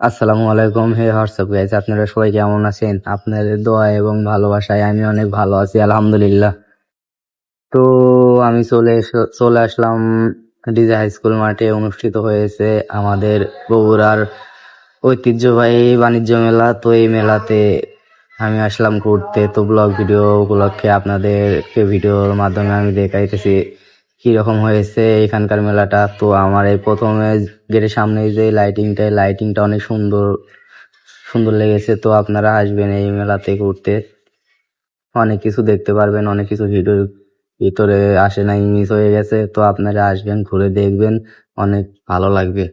আসসালামু আলাইকুম। হে, WhatsApp guys আপনারা সবাই কেমন আছেন? আপনাদের দোয়া এবং ভালোবাসায় আমি অনেক ভালো আছি, আলহামদুলিল্লাহ। তো আমি চলে চলে আসলাম ডিজে হাই স্কুল মাঠে, অনুষ্ঠিত হয়েছে আমাদের বগুড়ার ঐতিহ্যবাহী বাণিজ্য মেলা। তো এই মেলাতে আমি আসলাম ঘুরতে। তো ব্লগ ভিডিও উপলক্ষে আপনাদেরকে ভিডিওর মাধ্যমে আমি দেখাইতেছি। কীরকম হয়েছে এখানকার মেলাটা? তো আমার এই প্রথমে গেটের সামনে যে লাইটিংটা লাইটিংটা অনেক সুন্দর সুন্দর লেগেছে। তো আপনারা আসবেন এই মেলাতে ঘুরতে। অনেক কিছু দেখতে পারবেন, অনেক কিছু ভিডিও ভিতরে আসে নাই মিস হয়ে গেছে। তো আপনারা আসবেন, ঘুরে দেখবেন, অনেক ভালো লাগবে।